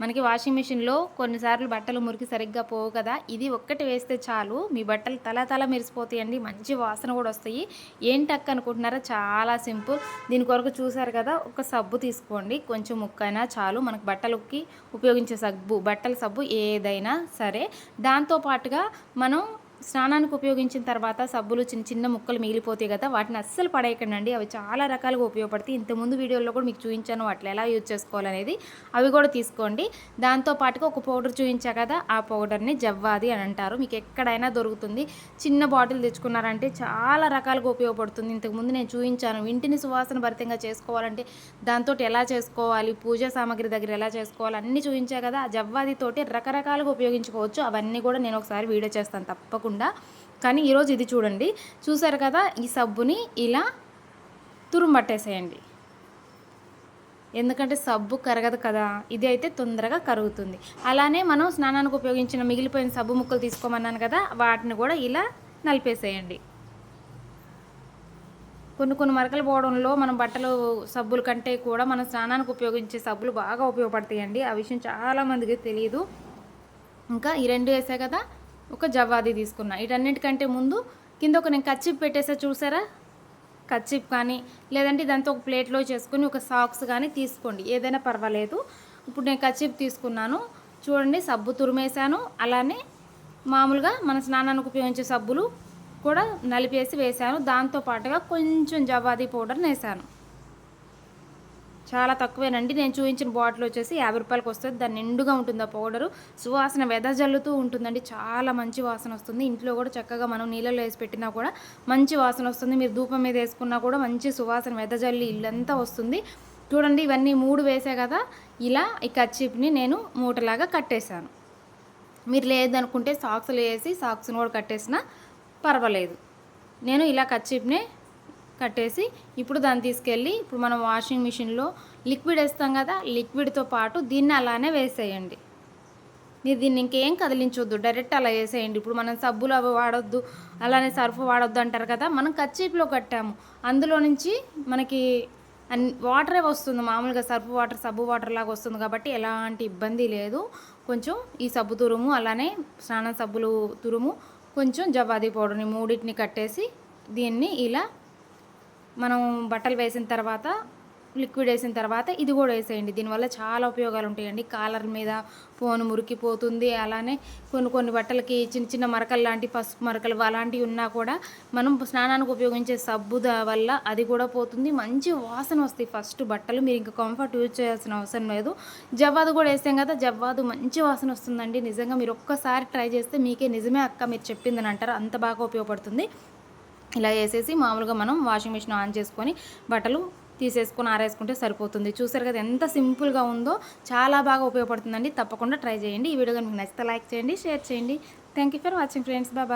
మనకి వాషింగ్ మిషన్లో కొన్నిసార్లు బట్టలు మురికి సరిగ్గా పోవు కదా ఇది ఒక్కటి వేస్తే చాలు. మీ బట్టలు తల తల మెరిసిపోతాయండి మంచి వాసన కూడా వస్తాయి. ఏంటక్క అనుకుంటున్నారా? చాలా సింపుల్. దీని కొరకు చూసారు కదా ఒక సబ్బు తీసుకోండి. కొంచెం ముక్కైనా చాలు. మనకు బట్టలకి ఉపయోగించే సబ్బు బట్టల సబ్బు ఏదైనా సరే. దాంతో పాటుగా మనం స్నానానికి ఉపయోగించిన తర్వాత సబ్బులు చిన్న చిన్న ముక్కలు మిగిలిపోతాయి కదా వాటిని అస్సలు పడేయకండి అవి చాలా రకాలుగా ఉపయోగపడతాయి. ఇంతకుముందు వీడియోలో కూడా మీకు చూపించాను వాటిని ఎలా యూజ్ చేసుకోవాలనేది. అవి కూడా తీసుకోండి. దాంతో పాటుగా ఒక పౌడర్ చూపించా కదా ఆ పౌడర్ని జవ్వాది అని అంటారు. మీకు ఎక్కడైనా దొరుకుతుంది. చిన్న బాటిల్ తెచ్చుకున్నారంటే చాలా రకాలుగా ఉపయోగపడుతుంది. ఇంతకుముందు నేను చూపించాను. ఇంటిని సువాసన భరితంగా చేసుకోవాలంటే దాంతో ఎలా చేసుకోవాలి పూజా సామాగ్రి దగ్గర ఎలా చేసుకోవాలి అన్నీ చూపించా కదా ఆ జవ్వాదితోటి రకరకాలుగా ఉపయోగించుకోవచ్చు. అవన్నీ కూడా నేను ఒకసారి వీడియో చేస్తాను. తప్పకుండా కానీ ఈరోజు ఇది చూడండి. చూసారు కదా ఈ సబ్బుని ఇలా తురుమట్టేసేయండి. ఎందుకంటే సబ్బు కరగదు కదా ఇది అయితే తొందరగా కరుగుతుంది. అలానే మనం స్నానానికి ఉపయోగించిన మిగిలిపోయిన సబ్బు ముక్కలు తీసుకోమన్నాను కదా వాటిని కూడా ఇలా నలిపేసేయండి. కొన్ని కొన్ని మరకలు పోవడంలో మనం బట్టలు సబ్బుల కంటే కూడా మనం స్నానానికి ఉపయోగించే సబ్బులు బాగా ఉపయోగపడతాయండి. ఆ విషయం చాలామందికి తెలియదు ఇంకా ఈ రెండు వేసా కదా ఒక జవాది తీసుకున్నా. వీటన్నిటికంటే ముందు కింద ఒక నేను కచ్చిప్ పెట్టేసా చూసారా? కచ్చిప్ కానీ లేదంటే దాంతో ఒక ప్లేట్లో చేసుకొని ఒక సాక్స్ కానీ తీసుకోండి. ఏదైనా పర్వాలేదు. ఇప్పుడు నేను కచ్చిప్ తీసుకున్నాను. చూడండి సబ్బు తురిమేశాను. అలానే మామూలుగా మన స్నానానికి ఉపయోగించే సబ్బులు కూడా నలిపేసి వేశాను. దాంతో పాటుగా కొంచెం జవాది పౌడర్ వేసాను చాలా తక్కువేనండి. నేను చూపించిన బాటిల్ వచ్చేసి యాభై రూపాయలకి వస్తుంది. దాని నిండుగా ఉంటుంది ఆ పౌడరు. సువాసన వెదజల్లుతూ ఉంటుందండి. చాలా మంచి వాసన వస్తుంది. ఇంట్లో కూడా చక్కగా మనం నీళ్ళలో వేసి పెట్టినా కూడా మంచి వాసన వస్తుంది. మీరు ధూపం మీద వేసుకున్నా కూడా మంచి సువాసన వెదజల్లి ఇల్లంతా వస్తుంది. చూడండి ఇవన్నీ మూడు వేసే కదా? ఇలా ఈ కచ్చిప్ని నేను మూటలాగా కట్టేశాను. మీరు లేదనుకుంటే సాక్స్లు వేసి సాక్స్ని కూడా కట్టేసినా పర్వాలేదు. నేను ఇలా కచ్చిప్ని కట్టేసి ఇప్పుడు దాన్ని తీసుకెళ్ళి ఇప్పుడు మనం వాషింగ్ మిషన్లో లిక్విడ్ వేస్తాం కదా లిక్విడ్తో పాటు దీన్ని అలానే వేసేయండి. మీరు దీన్ని ఇంకేం కదిలించొద్దు డైరెక్ట్ అలా వేసేయండి. ఇప్పుడు మనం సబ్బులు అవి వాడొద్దు అలానే సర్ఫ్ వాడొద్దు అంటారు కదా మనం కచ్చీప్లో కట్టాము. అందులో నుంచి మనకి అన్ వాటరే వస్తుంది మామూలుగా సర్ఫ్ వాటర్ సబ్బు వాటర్ లాగా వస్తుంది కాబట్టి ఎలాంటి ఇబ్బంది లేదు. కొంచెం ఈ సబ్బు తురుము అలానే స్నానం సబ్బులు తురుము కొంచెం జవాది పౌడర్ని మూడింటిని కట్టేసి దీన్ని ఇలా మనం బట్టలు వేసిన తర్వాత లిక్విడ్ వేసిన తర్వాత ఇది కూడా వేసేయండి. దీనివల్ల చాలా ఉపయోగాలు ఉంటాయండి. కాలర్ మీద ఫోన్ మురికిపోతుంది. అలానే కొన్ని కొన్ని బట్టలకి చిన్న చిన్న మరకలు లాంటి పసుపు మరకలు అలాంటివి ఉన్నా కూడా మనం స్నానానికి ఉపయోగించే సబ్బు వల్ల అది కూడా పోతుంది. మంచి వాసన వస్తాయి ఫస్ట్ బట్టలు. మీరు ఇంకా కంఫర్ట్ యూజ్ చేయాల్సిన అవసరం లేదు. జవ్వాదు కూడా వేసాం కదా జవ్వాదు మంచి వాసన వస్తుందండి. నిజంగా మీరు ఒక్కసారి ట్రై చేస్తే మీకే నిజమే అక్క మీరు చెప్పిందని అంటారు. అంత బాగా ఉపయోగపడుతుంది. ఇలా వేసేసి మామూలుగా మనం వాషింగ్ మిషన్ ఆన్ చేసుకొని బట్టలు తీసేసుకొని ఆరేసుకుంటే సరిపోతుంది. చూసారు కదా ఎంత సింపుల్గా ఉందో చాలా బాగా ఉపయోగపడుతుందండి. తప్పకుండా ట్రై చేయండి. ఈ వీడియో కనుక నచ్చితే లైక్ చేయండి షేర్ చేయండి. Thank you for watching friends bye